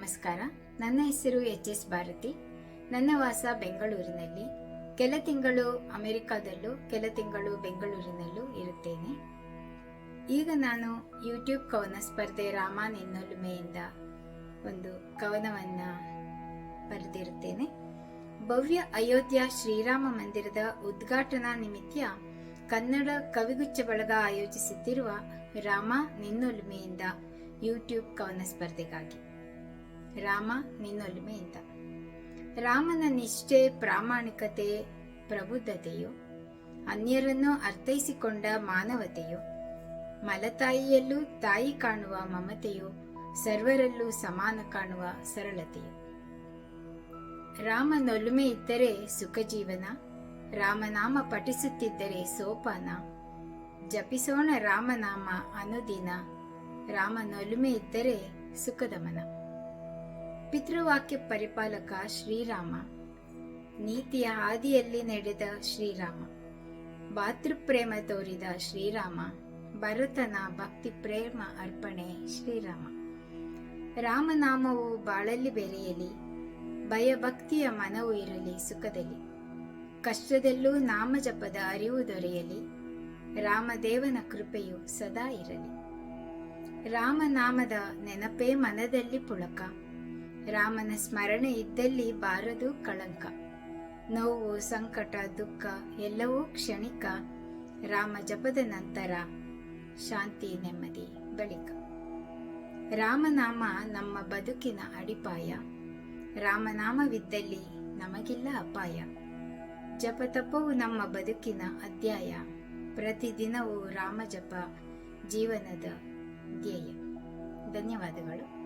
ನಮಸ್ಕಾರ. ನನ್ನ ಹೆಸರು ಎಚ್ ಎಸ್ ಭಾರತಿ. ನನ್ನ ವಾಸ ಬೆಂಗಳೂರಿನಲ್ಲಿ. ಕೆಲ ತಿಂಗಳು ಅಮೆರಿಕಾದಲ್ಲೂ, ಕೆಲ ತಿಂಗಳು ಬೆಂಗಳೂರಿನಲ್ಲೂ ಇರುತ್ತೇನೆ. ಈಗ ನಾನು ಯೂಟ್ಯೂಬ್ ಕವನ ಸ್ಪರ್ಧೆ ರಾಮ ನಿನ್ನೊಲುಮೆಯಿಂದ ಒಂದು ಕವನವನ್ನು ಬರೆದಿರುತ್ತೇನೆ. ಭವ್ಯ ಅಯೋಧ್ಯ ಶ್ರೀರಾಮ ಮಂದಿರದ ಉದ್ಘಾಟನಾ ನಿಮಿತ್ತ ಕನ್ನಡ ಕವಿಗುಚ್ಚ ಬಳಗ ಆಯೋಜಿಸುತ್ತಿರುವ ರಾಮ ನಿನ್ನೊಲುಮೆಯಿಂದ ಯೂಟ್ಯೂಬ್ ಕವನ ಸ್ಪರ್ಧೆಗಾಗಿ. ರಾಮ ನಿನ್ನೊಲುಮೆಯಿಂದ ರಾಮನ ನಿಷ್ಠೆ, ಪ್ರಾಮಾಣಿಕತೆ, ಪ್ರಬುದ್ಧತೆಯು ಅನ್ಯರನ್ನು ಅರ್ಥೈಸಿಕೊಂಡ ಮಾನವತೆಯು ಮಲತಾಯಿಯಲ್ಲೂ ತಾಯಿ ಕಾಣುವ ಮಮತೆಯು ಸರ್ವರಲ್ಲೂ ಸಮಾನ ಕಾಣುವ ಸರಳತೆಯು. ರಾಮನೊಲುಮೆ ಇದ್ದರೆ ಸುಖ ಜೀವನ ರಾಮನಾಮ ಪಠಿಸುತ್ತಿದ್ದರೆ ಸೋಪಾನ, ಜಪಿಸೋಣ ರಾಮನಾಮ ಅನುದಿನ ರಾಮನೊಲುಮೆ ಇದ್ದರೆ ಸುಖದ ಮನ ಪಿತೃವಾಕ್ಯ ಪರಿಪಾಲಕ ಶ್ರೀರಾಮ. ನೀತಿಯ ಹಾದಿಯಲ್ಲಿ ನಡೆದ ಶ್ರೀರಾಮ. ಭಾತೃಪ್ರೇಮ ತೋರಿದ ಶ್ರೀರಾಮ. ಭರತನ ಭಕ್ತಿ ಪ್ರೇಮ ಅರ್ಪಣೆ ಶ್ರೀರಾಮ. ರಾಮನಾಮವು ಬಾಳಲ್ಲಿ ಬೆರೆಯಲಿ, ಭಯಭಕ್ತಿಯ ಮನವು ಇರಲಿ ಸುಖದಲ್ಲಿ. ಕಷ್ಟದಲ್ಲೂ ನಾಮ ಜಪದ ಅರಿವು ದೊರೆಯಲಿ, ರಾಮದೇವನ ಕೃಪೆಯು ಸದಾ ಇರಲಿ. ರಾಮನಾಮದ ನೆನಪೇ ಮನದಲ್ಲಿ ಪುಳಕ. ರಾಮನ ಸ್ಮರಣೆ ಇದ್ದಲ್ಲಿ ಬಾರದು ಕಳಂಕ. ನೋವು, ಸಂಕಟ, ದುಃಖ ಎಲ್ಲವೂ ಕ್ಷಣಿಕ. ರಾಮ ಜಪದ ನಂತರ ಶಾಂತಿ, ನೆಮ್ಮದಿ, ಬಳಿಕ. ರಾಮನಾಮ ನಮ್ಮ ಬದುಕಿನ ಅಡಿಪಾಯ. ರಾಮನಾಮವಿದ್ದಲ್ಲಿ ನಮಗಿಲ್ಲ ಅಪಾಯ. ಜಪತಪವು ನಮ್ಮ ಬದುಕಿನ ಅಧ್ಯಾಯ. ಪ್ರತಿದಿನವೂ ರಾಮ ಜಪ ಜೀವನದ ಧ್ಯೇಯ. ಧನ್ಯವಾದಗಳು.